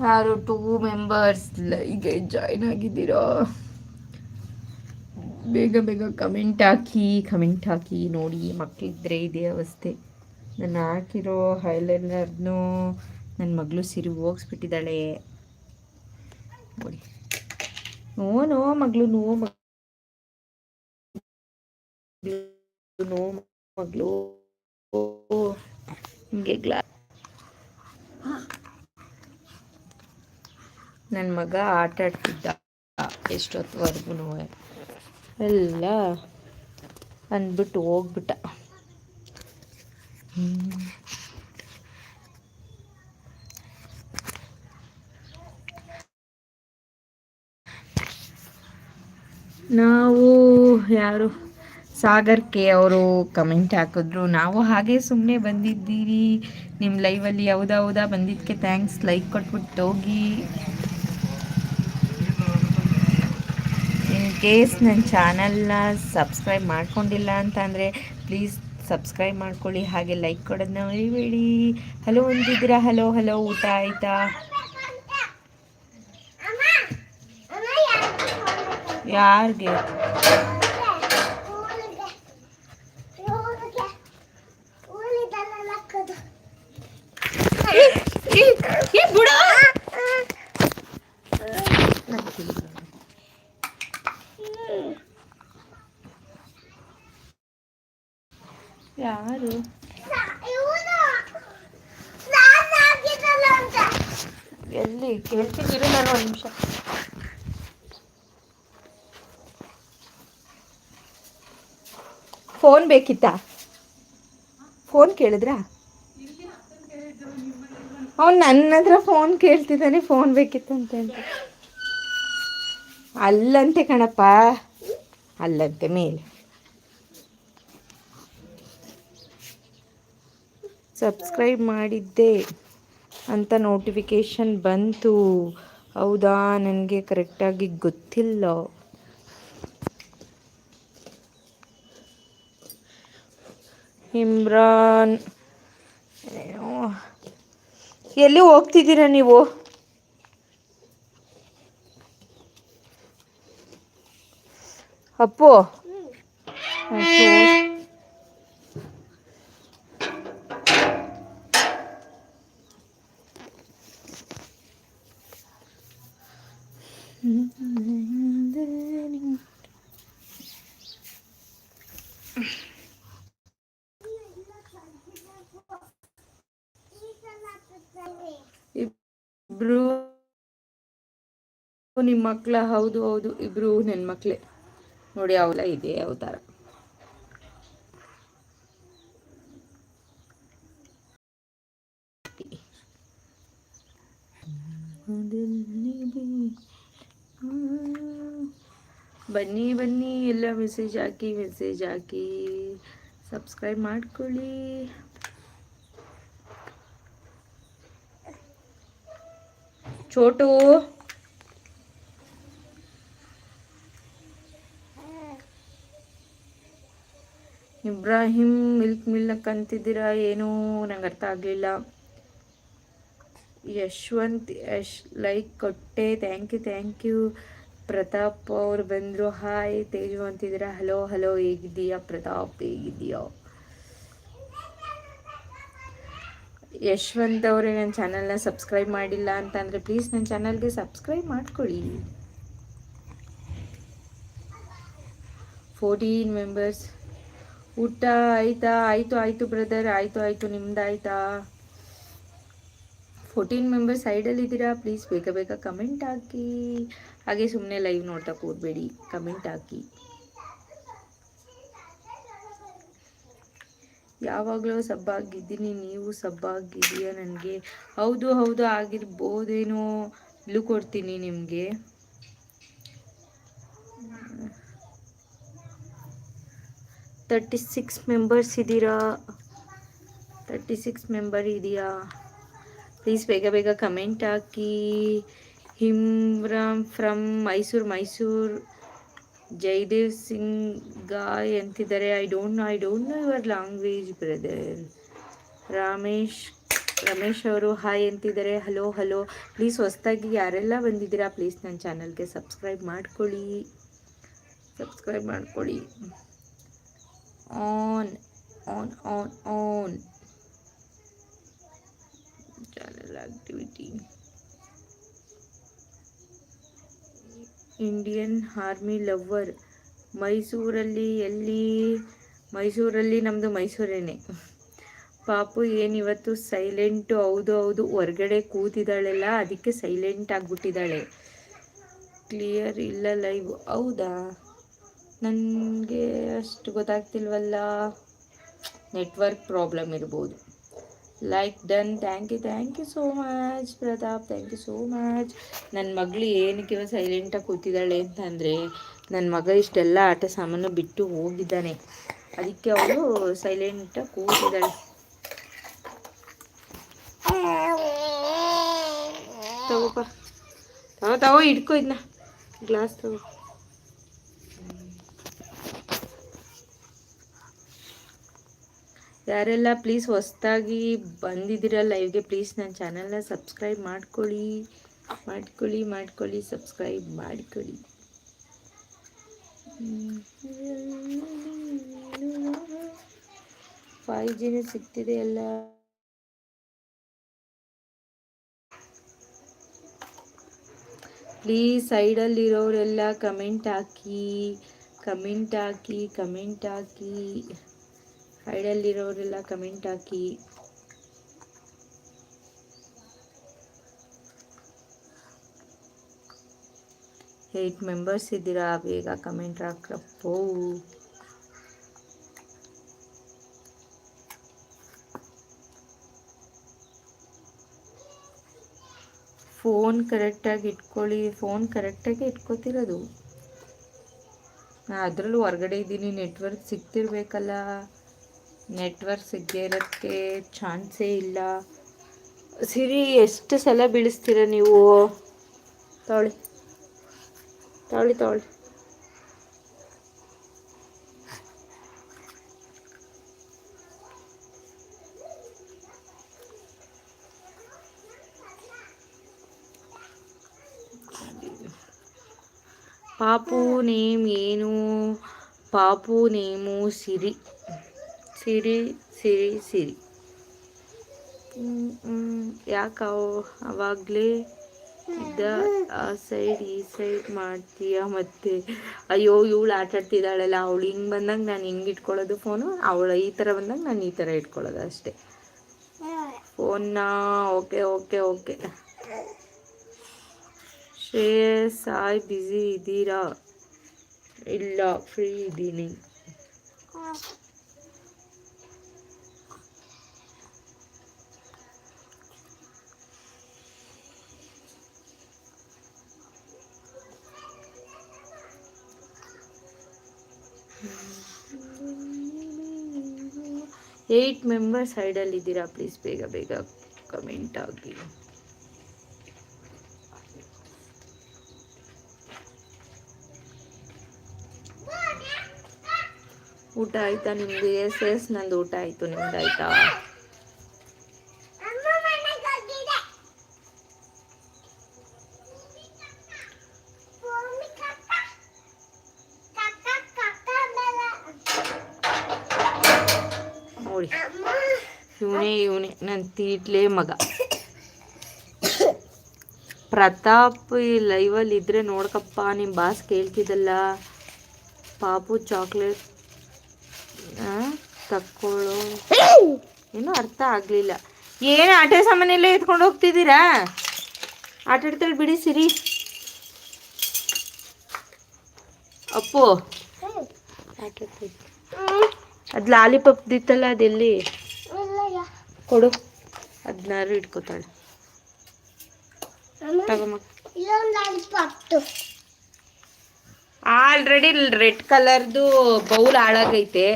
ಯಾರು two members ಈಗ join ಆಗಿದ್ದೀರಾ ಬೇಗ ಬೇಗ ಕಮೆಂಟ್ ಹಾಕಿ ಕಮೆಂಟ್ ಹಾಕಿ ನೋಡಿ ಮಕ್ಕಳಿದ್ರೆ ಇದೇ ಅವಸ್ಥೆ. ನಾನು ಹಾಕಿರೋ ಹೈಲೈನರ್ನು ನನ್ನ ಮಗಳು ಸಿರಿ ಹೋಗಿಸ್ಬಿಟ್ಟಿದ್ದಾಳೆ. ನೋಡಿ. ನೋ ನೋ ಮಗಳು ನೋ ಮಗಳು ನೋ ಮಗಳು. ಹಿಂಗೆ ನನ್ನ ಮಗ ಆಟ ಆಡ್ತಿದ್ದ ಎಷ್ಟೊತ್ತವರೆಗೂ ಎಲ್ಲ ಅಂದ್ಬಿಟ್ಟು ಹೋಗ್ಬಿಟ್ಟ. ನಾವು ಯಾರು? ಸಾಗರ್ ಕೆ ಅವರು ಕಮೆಂಟ್ ಹಾಕಿದ್ರು. ನಾವು ಹಾಗೆ ಸುಮ್ಮನೆ ಬಂದಿದ್ದೀರಿ. ನಿಮ್ಮ ಲೈವಲ್ಲಿ ಯಾವುದಾವುದಾ ಬಂದಿದ್ದಕ್ಕೆ ಥ್ಯಾಂಕ್ಸ್ ಲೈಕ್ ಕೊಟ್ಬಿಟ್ಟು ಹೋಗಿ. ಕೇಸ್ ನನ್ನ ಚಾನಲ್ನ ಸಬ್ಸ್ಕ್ರೈಬ್ ಮಾಡ್ಕೊಂಡಿಲ್ಲ ಅಂತ ಅಂದರೆ ಪ್ಲೀಸ್ ಸಬ್ಸ್ಕ್ರೈಬ್ ಮಾಡ್ಕೊಳ್ಳಿ, ಹಾಗೆ ಲೈಕ್ ಕೊಡೋದನ್ನ ಮರಿಬೇಡಿ. ಹಲೋ ಅಂತಿದ್ದೀರಾ ಹಲೋ ಹಲೋ, ಊಟ ಆಯಿತಾ? ಯಾರಿಗೆ? ಯಾರು ಎಲ್ಲಿ? ಕೇಳ್ತಿದ್ದೀರಿ ನಾನು ಒಂದು ನಿಮಿಷ. ಫೋನ್ ಬೇಕಿತ್ತಾ? ಫೋನ್ ಕೇಳಿದ್ರಾ? ಅವ್ನು ನನ್ನ ಹತ್ರ ಫೋನ್ ಕೇಳ್ತಿದ್ದಾನೆ, ಫೋನ್ ಬೇಕಿತ್ತಂತೆ ಅಂತ ಅಲ್ಲಂತೆ ಕಣಪ್ಪ, ಅಲ್ಲಂತೆ ಮೇಲೆ. ಸಬ್ಸ್ಕ್ರೈಬ್ ಮಾಡಿದ್ದೆ ಅಂತ ನೋಟಿಫಿಕೇಷನ್ ಬಂತು. ಹೌದಾ? ನನಗೆ ಕರೆಕ್ಟಾಗಿ ಗೊತ್ತಿಲ್ಲ. ಇಮ್ರಾನ್. ಎಲ್ಲಿ ಹೋಗ್ತಿದ್ದೀರಾ ನೀವು? ಅಪ್ಪು. ನಿಮ್ಮ ಮಕ್ಕಳ ಹೌದು ಹೌದು, ಇಬ್ರು ನನ್ನ ಮಕ್ಕಳೇ ನೋಡಿ ಅವಳ ಇದೆ, ಅವತಾರ. ಬನ್ನಿ ಬನ್ನಿ, ಎಲ್ಲ ಮೆಸೇಜ್ ಹಾಕಿ ಮೆಸೇಜ್ ಹಾಕಿ. ಸಬ್ಸ್ಕ್ರೈಬ್ ಮಾಡ್ಕೊಳ್ಳಿ. ಚೋಟು ಇಬ್ರಾಹಿಂ ಮಿಲ್ಕ್ ಮಿಲ್ಕ್ ಅಂತಿದ್ದೀರಾ ಏನೂ ನಂಗೆ ಅರ್ಥ ಆಗಲಿಲ್ಲ. ಯಶ್ವಂತ್ ಯಶ್, ಲೈಕ್ ಕೊಟ್ಟೆ, thank you thank you. Pratap ಅವ್ರು ಬಂದರು, ಹಾಯ್, ತೇಜು ಅಂತಿದ್ದೀರಾ? ಹಲೋ ಹಲೋ, ಹೇಗಿದ್ದೀಯಾ? ಪ್ರತಾಪ್, ಹೇಗಿದ್ದೀಯಾ? ಯಶ್ವಂತ್ ಅವರೇ, ನನ್ನ ಚಾನಲ್ನ ಸಬ್ಸ್ಕ್ರೈಬ್ ಮಾಡಿಲ್ಲ ಅಂತಂದರೆ ಪ್ಲೀಸ್ ನನ್ನ ಚಾನಲ್ಗೆ ಸಬ್ಸ್ಕ್ರೈಬ್ ಮಾಡ್ಕೊಳ್ಳಿ. ಫೋರ್ಟೀನ್ ಮೆಂಬರ್ಸ್ ಊಟ ಆಯಿತಾ? ಆಯಿತು ಆಯಿತು ಬ್ರದರ್ ಆಯಿತು ಆಯಿತು. ನಿಮ್ದು ಆಯಿತಾ ಫೋರ್ಟೀನ್ ಮೆಂಬರ್ಸ್ ಸೈಡಲ್ಲಿ ಇದ್ದೀರಾ? ಪ್ಲೀಸ್ ಬೇಗ ಬೇಗ ಕಮೆಂಟ್ ಹಾಕಿ. ಹಾಗೆ ಸುಮ್ಮನೆ ಲೈವ್ ನೋಡ್ತಾ ಕೂರಬೇಡಿ. ಕಮೆಂಟ್ ಹಾಕಿ. ಯಾವಾಗಲೂ ಸಬ್ಬಾಗಿದ್ದೀನಿ. ನೀವು ಸಬ್ಬಾಗಿದೆಯಾ ನನಗೆ? ಹೌದು ಹೌದು, ಆಗಿರ್ಬೋದೇನೋ. ಇಲ್ಲೂ ಕೊಡ್ತೀನಿ ನಿಮಗೆ. ತರ್ಟಿ ಸಿಕ್ಸ್ ಮೆಂಬರ್ಸ್ ಇದ್ದೀರಾ ತರ್ಟಿ ಸಿಕ್ಸ್ ಮೆಂಬರ್ ಇದೆಯಾ? ಪ್ಲೀಸ್ ಬೇಗ ಬೇಗ ಕಮೆಂಟ್ ಹಾಕಿ. ಹಿಮ್ರಾಮ್ ಫ್ರಮ್ ಮೈಸೂರು ಮೈಸೂರು ಜೈದೇವ್ ಸಿಂಗ್ ಗಾಯ್ ಅಂತಿದ್ದಾರೆ. I don't know I don't know your language brother Ramesh Ramesh ಅವರು ಹಾಯ್ ಅಂತಿದ್ದಾರೆ. ಹಲೋ ಹಲೋ ಪ್ಲೀಸ್ ಹೊಸ್ದಾಗಿ ಯಾರೆಲ್ಲ ಬಂದಿದ್ದೀರಾ ಪ್ಲೀಸ್ ನನ್ನ ಚಾನಲ್ಗೆ ಸಬ್ಸ್ಕ್ರೈಬ್ ಮಾಡ್ಕೊಳ್ಳಿ. ಸಬ್ಸ್ಕ್ರೈಬ್ ಮಾಡ್ಕೊಳ್ಳಿ. On on on on channel activity Indian army lover ಮೈಸೂರಲ್ಲಿ ಎಲ್ಲಿ, ಮೈಸೂರಲ್ಲಿ ನಮ್ಮದು ಮೈಸೂರೇನೆ. ಪಾಪು ಏನಿವತ್ತು ಸೈಲೆಂಟು ಹೌದು ಹೌದು ಹೊರಗಡೆ ಕೂತಿದ್ದಾಳೆಲ್ಲ, ಅದಕ್ಕೆ ಸೈಲೆಂಟ್ ಆಗಿಬಿಟ್ಟಿದ್ದಾಳೆ. ಕ್ಲಿಯರ್ ಇಲ್ಲ ಲೈವ್ ಹೌದಾ? ನನಗೆ ಅಷ್ಟು ಗೊತ್ತಾಗ್ತಿಲ್ವಲ್ಲ. ನೆಟ್ವರ್ಕ್ ಪ್ರಾಬ್ಲಮ್ ಇರ್ಬೋದು. Like done thank you thank you so much Pratap thank you so much ನನ್ನ ಮಗಳು ಏನಕ್ಕೆ ಸೈಲೆಂಟಾಗಿ ಕೂತಿದ್ದಾಳೆ ಅಂತಂದರೆ ನನ್ನ ಮಗ ಇಷ್ಟೆಲ್ಲ ಆಟ ಸಾಮಾನು ಬಿಟ್ಟು ಹೋಗಿದ್ದಾನೆ. ಅದಕ್ಕೆ ಅವಳು ಸೈಲೆಂಟಾಗಿ ಕೂತಿದ್ದಾಳೆ. ತಗೋಪ. ತಗೋ ತಗೋ, ಇಟ್ಕೋ ಇದನ್ನ ಗ್ಲಾಸ್ ತಗೋ. ಯಾರೆಲ್ಲ ಪ್ಲೀಸ್ ಹೊಸ್ದಾಗಿ ಬಂದಿದ್ದೀರ ಲೈವ್ಗೆ ಪ್ಲೀಸ್ ನನ್ನ ಚಾನಲ್ನ ಸಬ್ಸ್ಕ್ರೈಬ್ ಮಾಡ್ಕೊಳ್ಳಿ. ಮಾಡ್ಕೊಳ್ಳಿ ಮಾಡ್ಕೊಳ್ಳಿ ಸಬ್ಸ್ಕ್ರೈಬ್ ಮಾಡ್ಕೊಳ್ಳಿ. ಫೈವ್ ಜಿನೇ ಸಿಗ್ತಿದೆ ಎಲ್ಲ. ಪ್ಲೀಸ್ ಸೈಡಲ್ಲಿರೋರೆಲ್ಲ ಕಮೆಂಟ್ ಹಾಕಿ ಕಮೆಂಟ್ ಹಾಕಿ ಕಮೆಂಟ್ ಹಾಕಿ. ಸೈಡಲ್ಲಿರೋರೆಲ್ಲ ಕಮೆಂಟ್ ಹಾಕಿ. ಏಯ್ಟ್ ಮೆಂಬರ್ಸ್ ಇದ್ದೀರಾ? ಬೇಗ ಕಮೆಂಟ್ ಹಾಕ್ರಪ್ಪೋ. ಫೋನ್ ಕರೆಕ್ಟಾಗಿ ಇಟ್ಕೊಳ್ಳಿ. ಫೋನ್ ಕರೆಕ್ಟಾಗಿ ಇಟ್ಕೋತಿರೋದು. ಅದರಲ್ಲೂ ಹೊರ್ಗಡೆ ಇದ್ದೀನಿ. ನೆಟ್ವರ್ಕ್ ಸಿಗ್ತಿರ್ಬೇಕಲ್ಲ. ನೆಟ್ವರ್ಕ್ ಸಿಗದೇ ಇರೋಕ್ಕೆ ಚಾನ್ಸೇ ಇಲ್ಲ. ಸಿರಿ ಎಷ್ಟು ಸಲ ಬೀಳಿಸ್ತೀರ ನೀವು? ತೊಳಿ. ತೊಳಿ ತಾಳಿ. ಪಾಪು ನೇಮ್ ಏನು? ಪಾಪು ನೇಮು ಸಿರಿ. ಸಿರಿ ಸಿರಿ ಸಿರಿ. ಯಾಕೆ ಅವಾಗಲೇ ಇದ್ದ ಆ ಸೈಡ್ ಈ ಸೈಡ್ ಮಾಡ್ತೀಯ ಮತ್ತೆ? ಅಯ್ಯೋ, ಇವಳು ಆಟಾಡ್ತಿದ್ದಾಳೆಲ್ಲ ಅವಳು ಹಿಂಗೆ ಬಂದಾಗ ನಾನು ಹಿಂಗೆ ಇಟ್ಕೊಳ್ಳೋದು ಫೋನು ಅವಳು ಈ ಥರ ಬಂದಾಗ ನಾನು ಈ ಥರ ಇಟ್ಕೊಳ್ಳೋದು ಅಷ್ಟೇ. ಫೋನ್ನ okay okay okay Shreyas, Sai busy ಇದ್ದೀರಾ ಇಲ್ಲ ಫ್ರೀ ಇದ್ದೀನಿ ಏಯ್ಟ್ ಮೆಂಬರ್ಸ್ ಸೈಡಲ್ಲಿದ್ದೀರಾ ಪ್ಲೀಸ್ ಬೇಗ ಬೇಗ ಕಮೆಂಟ್ ಆಗಿ. ಊಟ ಆಯ್ತಾ ನಿಮ್ದು? ಎಸ್ ಎಸ್ ನಂದು ಊಟ ಆಯ್ತು. ನಿಮ್ದು ಆಯ್ತಾ ನೋಡಿ ಇವನೇ ಇವನೇ ನನ್ನ ತೀಟ್ಲೆ ಮಗ. ಪ್ರತಾಪ್ ಈ ಲೈವಲ್ಲಿ ಇದ್ರೆ ನೋಡ್ಕಪ್ಪ ನಿಮ್ಮ ಬಾಸ್ ಕೇಳ್ತಿದ್ದಲ್ಲ. ಪಾಪು ಚಾಕ್ಲೇಟ್ ತಕ್ಕೊಳ್ಳೋ ಏನೂ ಅರ್ಥ ಆಗಲಿಲ್ಲ. ಏನು ಆಟ ಸಾಮಾನೆಲ್ಲ ಎತ್ಕೊಂಡು ಹೋಗ್ತಿದ್ದೀರಾ? ಆಟ ಆಡ್ತಾಳೆ ಬಿಡಿ ಸಿರಿ. ಅಪ್ಪು. ಅದು ಲಾಲಿಪಾಪ್ ದಿತ್ತಲ್ಲ ಅದೆಲ್ಲಿ? ಕೊಡು. ಹದಿನಾರು ಇಟ್ಕೋತಾಳೆ. ಆಲ್ರೆಡಿ ರೆಡ್ ಕಲರ್ದು ಬೌಲ್ ಹಾಳಾಗೈತೆ.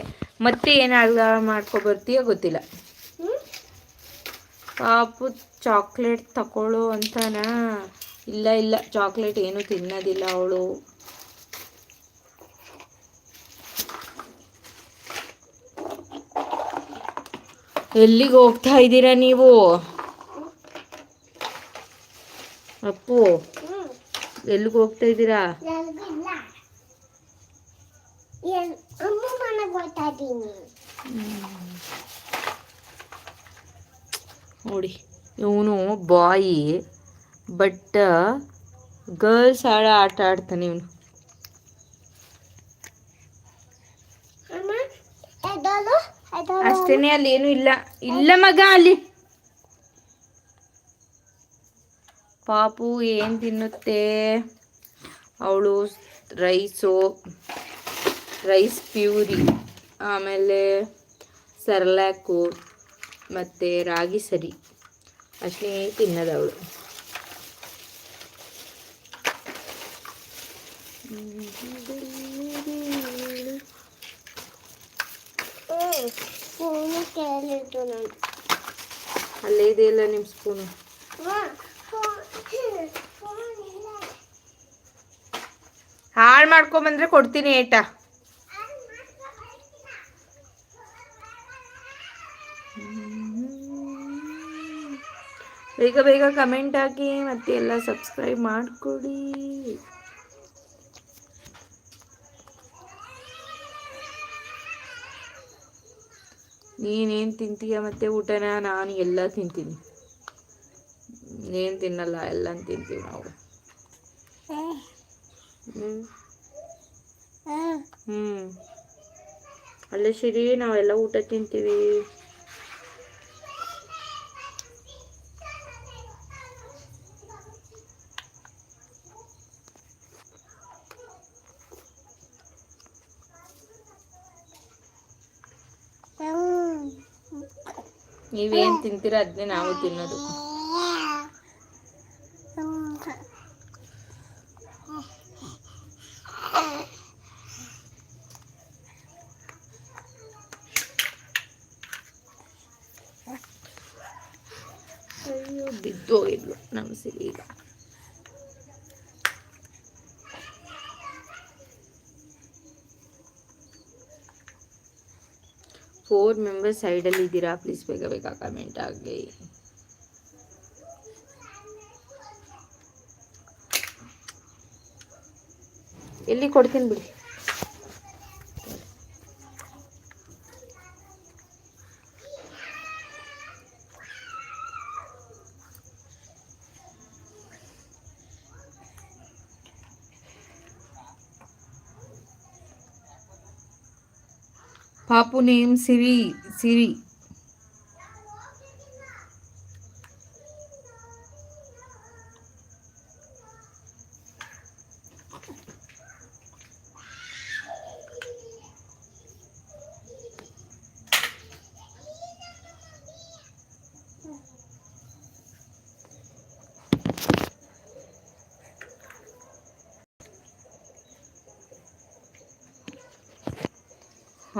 ಮತ್ತೆ ಏನು ಮಾಡ್ಕೊ ಬರ್ತೀಯ ಗೊತ್ತಿಲ್ಲ. ಪಾಪು ಚಾಕ್ಲೇಟ್ ತಗೊಳ್ಳೋ ಅಂತನಾ? ಇಲ್ಲ ಇಲ್ಲ. ಚಾಕ್ಲೇಟ್ ಏನು ತಿನ್ನೋದಿಲ್ಲ ಅವಳು. ಎಲ್ಲಿಗೆ ಹೋಗ್ತಾ ಇದ್ದೀರಾ ನೀವು? ಅಪ್ಪು ಎಲ್ಲಿಗೆ ಹೋಗ್ತಾ ಇದ್ದೀರಾ? ನೋಡಿ ಇವನು ಬಾಯಿ ಬಟ್ ಗರ್ಲ್ಸ್ ಆಡ ಆಟ ಆಡ್ತಾನೆ ಇವನು. ಅಷ್ಟೇನೆ ಅಲ್ಲಿ ಏನು ಇಲ್ಲ. ಇಲ್ಲ ಮಗ ಅಲ್ಲಿ. ಪಾಪು ಏನು ತಿನ್ನುತ್ತೆ? ಅವಳು ರೈಸು ರೈಸ್ ಪ್ಯೂರಿ ಆಮೇಲೆ ಸರ್ಲ್ಯಾಕು ಮತ್ತು ರಾಗಿ ಸರಿ. ಅಷ್ಟೇ ತಿನ್ನೋದು ಅವಳು. ಅಲ್ಲೇ ಇದೆಯಲ್ಲ ನಿಮ್ಮ ಸ್ಪೂನು? ಹಾಳು ಮಾಡ್ಕೊಂಬಂದ್ರೆ ಕೊಡ್ತೀನಿ ಏಟ. ಬೇಗ ಬೇಗ ಕಮೆಂಟ್ ಹಾಕಿ ಮತ್ತೆ ಎಲ್ಲ ಸಬ್ಸ್ಕ್ರೈಬ್ ಮಾಡಿಕೊಡಿ. ನೀನೇನು ತಿಂತೀಯ ಮತ್ತು ಊಟನ? ನಾನು ಎಲ್ಲ ತಿಂತೀನಿ. ಏನು ತಿನ್ನಲ್ಲ ಎಲ್ಲ ತಿಂತೀವಿ ನಾವು. ಹ್ಞೂ ಹ್ಞೂ ಅಲ್ಲೇ ಸಿರಿ ನಾವೆಲ್ಲ ಊಟ ತಿಂತೀವಿ. ನೀವೇನು ತಿಂತೀರ ಅದನ್ನೇ ನಾವು ತಿನ್ನೋದು ಅಯ್ಯೋ ಬಿದ್ದೋಗಿದ್ಲು ನಮ್ಮ ಸಿರಿ ಈಗ ಫೋರ್ ಮೆಂಬರ್ಸ್ ಸೈಡಲ್ಲಿ ಇದ್ದೀರಾ? ಪ್ಲೀಸ್ ಬೇಗ ಬೇಗ ಕಮೆಂಟ್ ಆಗಲಿ. ಎಲ್ಲಿ ಕೊಡ್ತೀನಿ ಬಿಡಿ. ಪಾಪು ನೇಮ್ ಸಿರಿ ಸಿರಿ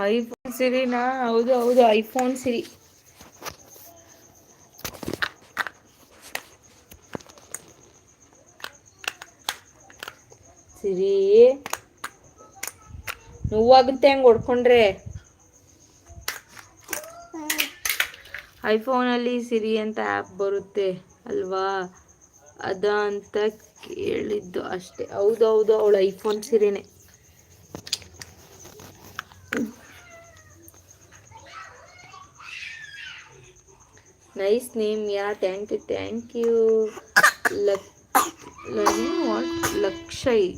ಐಫೋನ್ ಸಿರಿನಾ ಹೌದು ಹೌದು ಐಫೋನ್ ಸಿರಿ ಸಿರಿ ನೋವಾಗುತ್ತೆ ಹಂಗೆ ಹೊಡ್ಕೊಂಡ್ರೆ. ಐಫೋನಲ್ಲಿ ಸಿರಿ ಅಂತ ಆ್ಯಪ್ ಬರುತ್ತೆ ಅಲ್ವಾ? ಅದ ಅಂತ ಕೇಳಿದ್ದು ಅಷ್ಟೇ. ಹೌದು ಹೌದು, ಅವಳು iPhone ಸಿರಿನೇ nice name yeah thank you thank you what Lakshay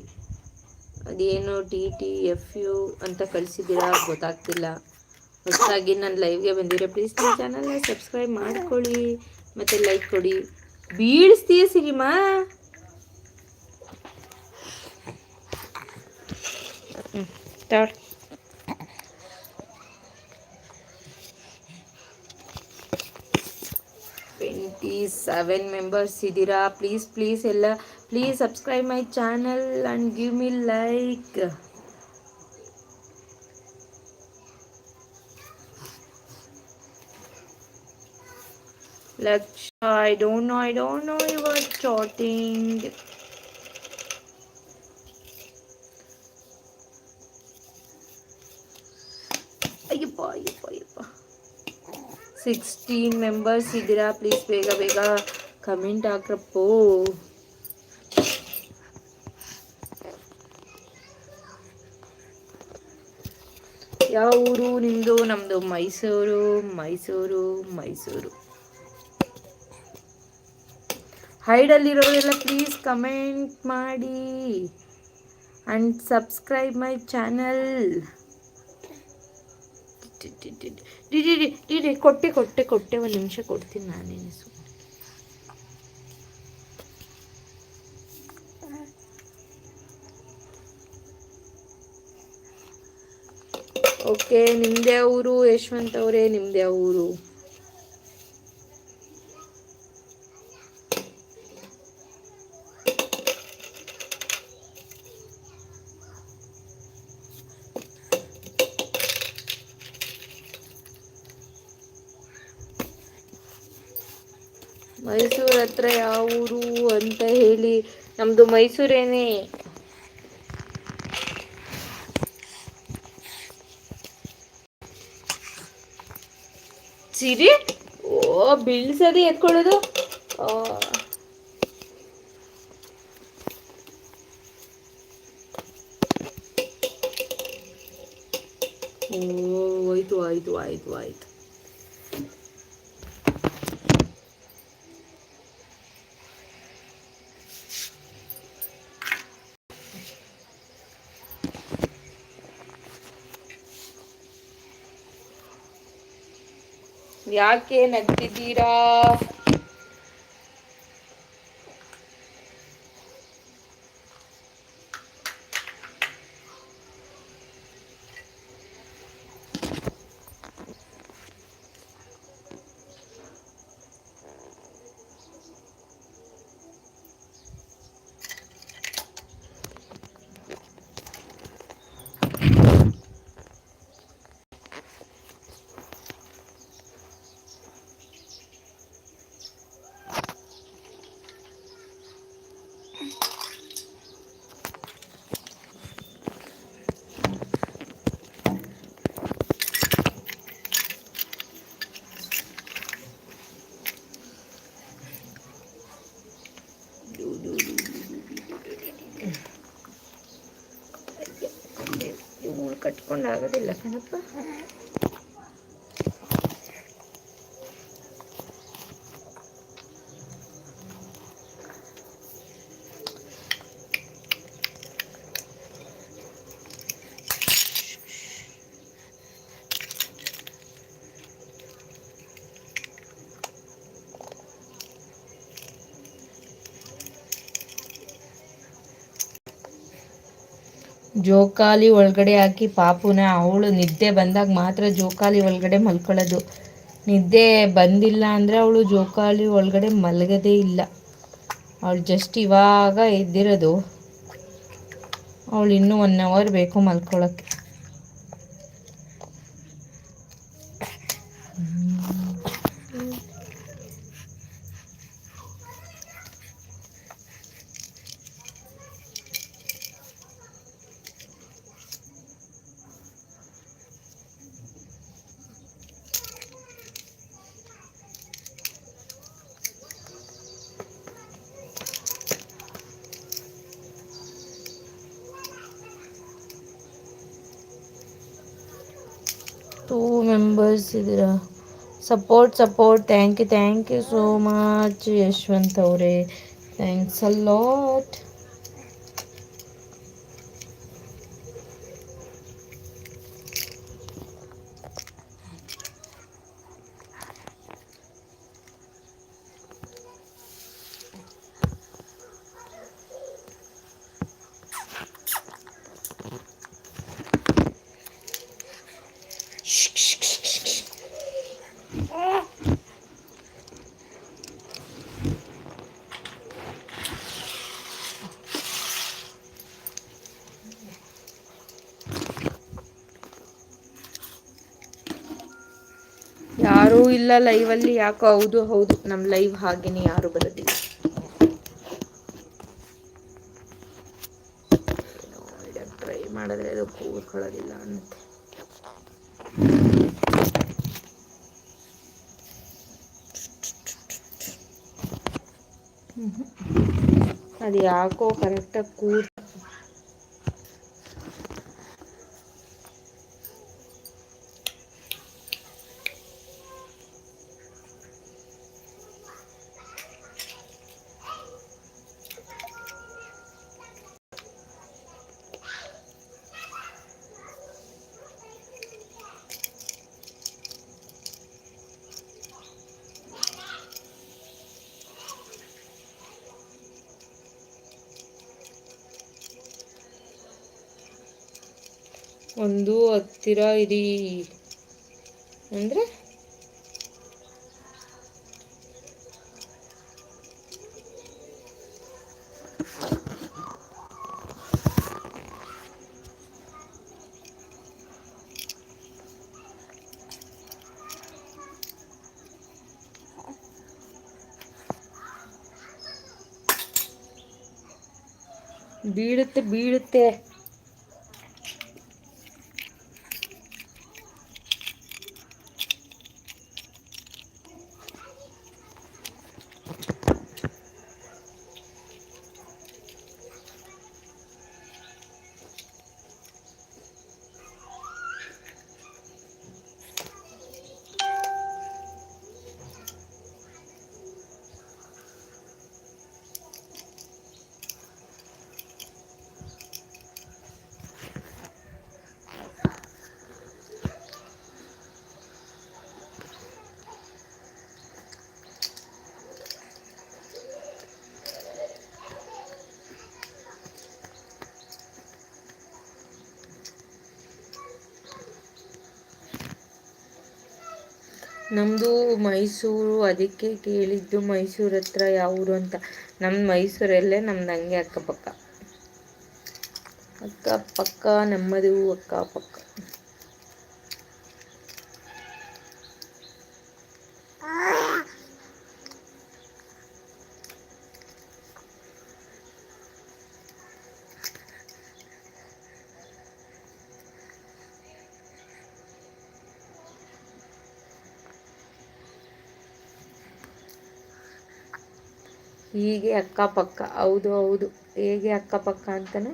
ಅದೇನು ಟಿ ಟಿ ಎಫ್ ಯು ಅಂತ ಕಳಿಸಿದ್ದೀರಾ? ಗೊತ್ತಾಗ್ತಿಲ್ಲ. ಹೊಸದಾಗಿ ನಾನು ಲೈವ್ಗೆ ಬಂದಿರೋ ಪ್ಲೀಸ್ ನನ್ನ ಚಾನಲ್ನ ಸಬ್ಸ್ಕ್ರೈಬ್ ಮಾಡ್ಕೊಳ್ಳಿ. ಮತ್ತು ಲೈಕ್ ಕೊಡಿ. ಬೀಳಿಸ್ತೀಯ ಸಿರಿಮಾ ಹ್ಞೂ these seven members sidira please please ella please subscribe my channel and give me like Laksha, I don't know, I don't know you are chatting. Sixteen members ಇದ್ದೀರಾ ಪ್ಲೀಸ್ ಬೇಗ ಬೇಗ comment ಹಾಕ್ರಪ್ಪೋ ಯಾವ ಊರು ನಿಮ್ಮದು ನಮ್ಮದು ಮೈಸೂರು ಮೈಸೂರು ಮೈಸೂರು. ಹೈಡಲ್ಲಿರೋರೆಲ್ಲ ಪ್ಲೀಸ್ ಕಮೆಂಟ್ ಮಾಡಿ ಆ್ಯಂಡ್ ಸಬ್ಸ್ಕ್ರೈಬ್ ಮೈ ಚಾನಲ್ ಡಿ ಕೊಟ್ಟೆ ಕೊಟ್ಟೆ ಕೊಟ್ಟೆ, ಒಂದು ನಿಮಿಷ ಕೊಡ್ತೀನಿ ನಾನೇನು ಸುಮ್ಮನೆ ಓಕೆ ನಿಮ್ಮದೇ ಊರು ಯಶವಂತ ಅವರೇ ನಿಮ್ಮದೇ ಊರು ಮೈಸೂರು ಹತ್ರ ಯಾವ ಊರು ಅಂತ ಹೇಳಿ ನಮ್ಮದು ಮೈಸೂರೇನೇ. ಸಿರಿ? ಓ ಬೀಳ್ಸದಿ ಎತ್ಕೊಳ್ಳೋದು? ಓ ಆಯ್ತು ಆಯ್ತು ಆಯ್ತು ಆಯ್ತು ಯಾಕೆ ನಗ್ತಿದ್ದೀರಾ ಕಟ್ಕೊಂಡು ಆಗೋದಿಲ್ಲ ಕಣಪ್ಪ ಜೋಕಾಲಿ ಒಳಗಡೆ ಹಾಕಿ ಪಾಪುನ, ಅವಳು ನಿದ್ದೆ ಬಂದಾಗ ಮಾತ್ರ ಜೋಕಾಲಿ ಒಳಗಡೆ ಮಲ್ಕೊಳ್ಳೋದು. ನಿದ್ದೆ ಬಂದಿಲ್ಲ ಅಂದರೆ ಅವಳು ಜೋಕಾಲಿ ಒಳಗಡೆ ಮಲಗದೇ ಇಲ್ಲ. ಅವಳು ಜಸ್ಟ್ ಇವಾಗ ಎದ್ದಿರೋದು. ಅವಳು ಇನ್ನೂ ಒನ್ ಅವರ್ ಬೇಕು ಮಲ್ಕೊಳ್ಳೋಕ್ಕೆ ಟೂ ಮೆಂಬರ್ಸ್ ಇದ್ದೀರಾ support support thank you thank you so much Yashwant ಅವರೇ. ಥ್ಯಾಂಕ್ಸ್ ಅ ಲಾಟ್ ಯಾರೂ ಲೈವ್ ಲೈವಲ್ಲಿ ಯಾಕೋ ಹೌದು ಹೌದು. ನಮ್ಮ ಲೈವ್ ಹಾಗೇನೆ ಯಾರು ಬರೋದಿಲ್ಲ. ಟ್ರೈ ಮಾಡಿದ್ರೆ ಅದು ಕೂರ್ಕೊಳ್ಳೋದಿಲ್ಲ ಅನ್ನತ್ತೆ. ಅದು ಯಾಕೋ ಕರೆಕ್ಟಾಗಿ ಕೂತ್ ಒಂದು ಹತ್ತಿರ ಇರಿ. ಅಂದರೆ? ಬೀಳುತ್ತೆ ಬೀಳುತ್ತೆ. ನಮ್ಮದು ಮೈಸೂರು, ಅದಕ್ಕೆ ಕೇಳಿದ್ದು ಮೈಸೂರು ಹತ್ರ ಯಾವ ಊರು ಅಂತ. ನಮ್ಮ ಮೈಸೂರಲ್ಲೇ ನಮ್ದು ಹಂಗೆ ಅಕ್ಕಪಕ್ಕ. ಅಕ್ಕಪಕ್ಕ, ನಮ್ಮದು ಅಕ್ಕಪಕ್ಕ. ಹೀಗೆ ಅಕ್ಕಪಕ್ಕ. ಹೌದು ಹೌದು. ಹೇಗೆ ಅಕ್ಕಪಕ್ಕ ಅಂತಲೇ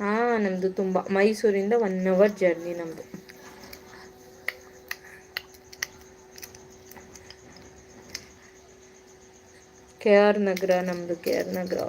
ಹಾಂ ನಮ್ಮದು ತುಂಬ. ಮೈಸೂರಿಂದ ಒನ್ ಅವರ್ ಜರ್ನಿ ನಮ್ಮದು ಕೆ ಆರ್ ನಗರ ನಮ್ಮದು ಕೆ ಆರ್ ನಗರ.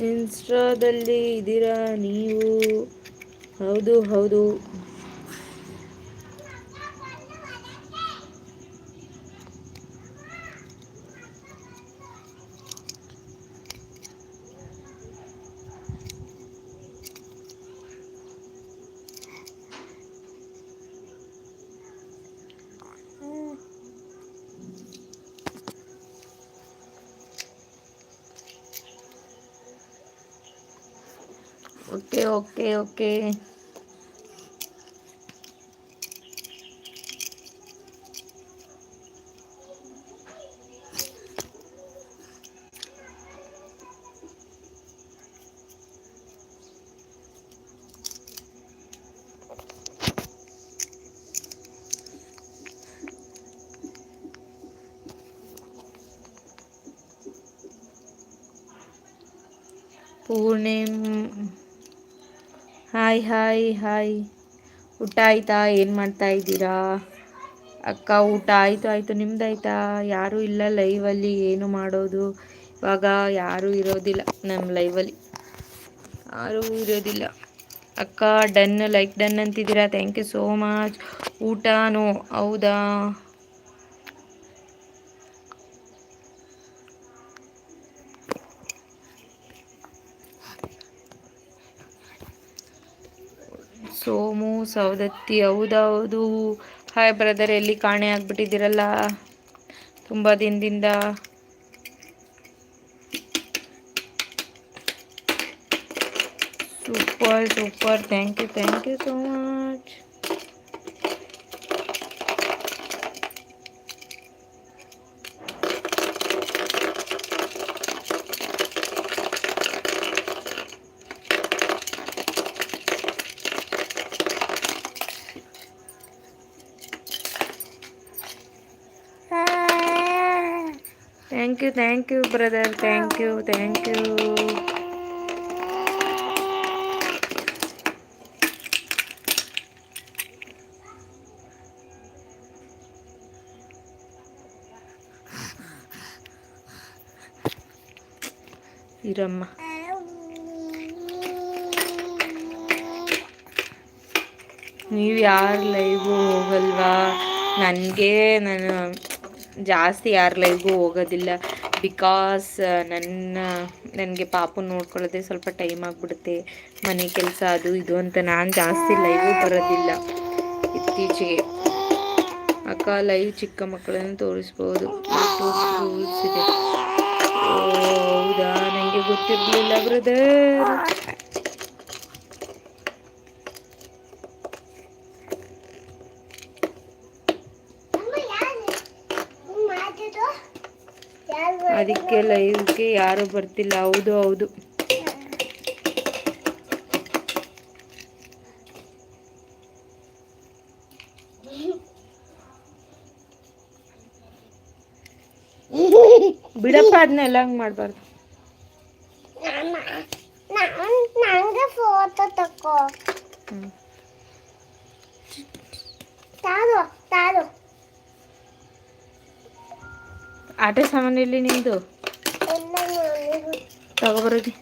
ಇನ್ಸ್ಟಾದಲ್ಲಿ ಇದ್ದೀರಾ ನೀವು? ಹೌದು ಹೌದು okay okay okay Purnima hi hi hi ಊಟ ಆಯ್ತಾ? ಏನು ಮಾಡ್ತಾ ಇದ್ದೀರಾ? ಅಕ್ಕ, ಊಟ ಆಯಿತು ಆಯಿತು. ನಿಮ್ದಾಯ್ತಾ ಯಾರೂ ಇಲ್ಲ ಲೈವಲ್ಲಿ ಏನು ಮಾಡೋದು? ಇವಾಗ ಯಾರೂ ಇರೋದಿಲ್ಲ ನಮ್ಮ ಲೈವಲ್ಲಿ ಯಾರೂ ಇರೋದಿಲ್ಲ. ಅಕ್ಕ ಡನ್ ಲೈಕ್ ಡನ್ ಅಂತಿದ್ದೀರಾ? ಥ್ಯಾಂಕ್ ಯು ಸೋ ಮಚ್ ಊಟನೂ, ಹೌದಾ? ಸೌದತ್ತಿ ಹೌದೌದು ಹಾಯ್ ಬ್ರದರ್ ಎಲ್ಲಿ ಕಾಣೆ ಆಗ್ಬಿಟ್ಟಿದ್ದೀರಲ್ಲ? ತುಂಬ ದಿನದಿಂದ. Super super thank you thank you so much thank you thank you brother thank you thank you ಇರಮ್ಮ. ನೀವು ಯಾರು ಲೈವ್ಗೂ ಹೋಗಲ್ವಾ? ನನಗೆ ನಾನು ಜಾಸ್ತಿ ಯಾರ ಲೈವ್ಗೂ ಹೋಗೋದಿಲ್ಲ. ಬಿಕಾಸ್ ನನ್ನ, ನನಗೆ ಪಾಪ ನೋಡ್ಕೊಳ್ಳೋದೇ ಸ್ವಲ್ಪ ಟೈಮ್ ಆಗಿಬಿಡುತ್ತೆ. ಮನೆ ಕೆಲಸ ಅದು ಇದು ಅಂತ ನಾನು ಜಾಸ್ತಿ ಲೈವು ಬರೋದಿಲ್ಲ. ಇತ್ತೀಚೆಗೆ ಅಕ್ಕ ಲೈವ್ ಚಿಕ್ಕ ಮಕ್ಕಳನ್ನು ತೋರಿಸ್ಬೋದು. ಇದೆ. ಹೌದಾ? ನನಗೆ ಗೊತ್ತಿರಲಿಲ್ಲ ಬ್ರದರ್ ಅದಕ್ಕೆ ಲೈವ್ಗೆ ಯಾರು ಬರ್ತಿಲ್ಲ. ಹೌದು ಹೌದು. ಬಿಡಪ್ಪ ಅದನ್ನೆಲ್ಲ ಹಂಗೆ ಮಾಡಬಾರ್ದು. ನಂಗೆ ಫೋಟೋ ತಕೋ. ತಾರು ತಾರು. ಆಟ ಸಾಮಾನು ಇಲ್ಲಿ ನಿಂದು? ತಗೋಬರೋದಿ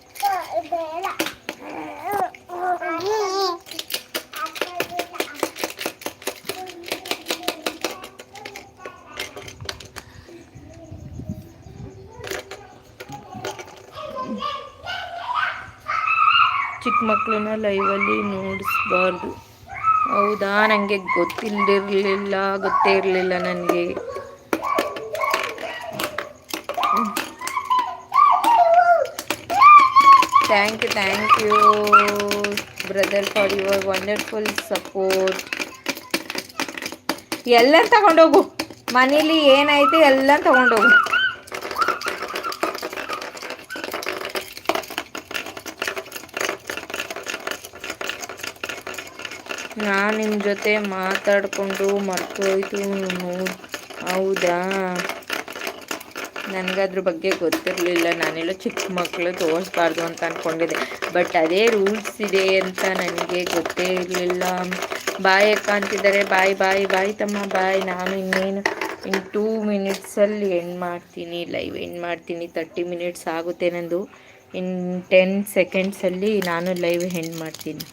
ಚಿಕ್ಕ ಮಕ್ಕಳನ್ನ ಲೈವಲ್ಲಿ ನೋಡಿಸ್ಬಾರ್ದು. ಹೌದಾ? ನನಗೆ ಗೊತ್ತಿಲ್ಲದಿರಲಿಲ್ಲ ಗೊತ್ತೇ ಇರಲಿಲ್ಲ ನನಗೆ. Thank you thank you brother for your wonderful support ಎಲ್ಲ ತಗೊಂಡೋಗು. ಮನೇಲಿ ಏನಾಯ್ತು ಎಲ್ಲ ತಗೊಂಡೋಗು. ನಾನು ನಿಮ್ಮ ಜೊತೆ ಮಾತಾಡಿಕೊಂಡು ಮರ್ತೋಯ್ತು ಹೌದಾ? ನನಗದ್ರ ಬಗ್ಗೆ ಗೊತ್ತಿರಲಿಲ್ಲ. ನಾನೆಲ್ಲ ಚಿಕ್ಕ ಮಕ್ಕಳು ತೋರಿಸ್ಬಾರ್ದು ಅಂತ ಅಂದ್ಕೊಂಡಿದ್ದೆ ಬಟ್ ಅದೇ ರೂಲ್ಸ್ ಇದೆ ಅಂತ ನನಗೆ ಗೊತ್ತೇ ಇರಲಿಲ್ಲ. ಬಾಯ್ ಅಕ್ಕ ಅಂತಿದ್ದಾರೆ. ಬಾಯ್ ಬಾಯ್ ಬಾಯ್ ತಮ್ಮ, ಬಾಯ್. ನಾನು ಇನ್ನೇನು ಇನ್ನು ಟೂ ಮಿನಿಟ್ಸಲ್ಲಿ ಎಂಡ್ ಮಾಡ್ತೀನಿ. ಲೈವ್ ಎಂಡ್ ಮಾಡ್ತೀನಿ. ತರ್ಟಿ ಮಿನಿಟ್ಸ್ ಆಗುತ್ತೆ ನಂದು. ಇನ್ನು ಟೆನ್ ಸೆಕೆಂಡ್ಸಲ್ಲಿ ನಾನು ಲೈವ್ ಎಂಡ್ ಮಾಡ್ತೀನಿ.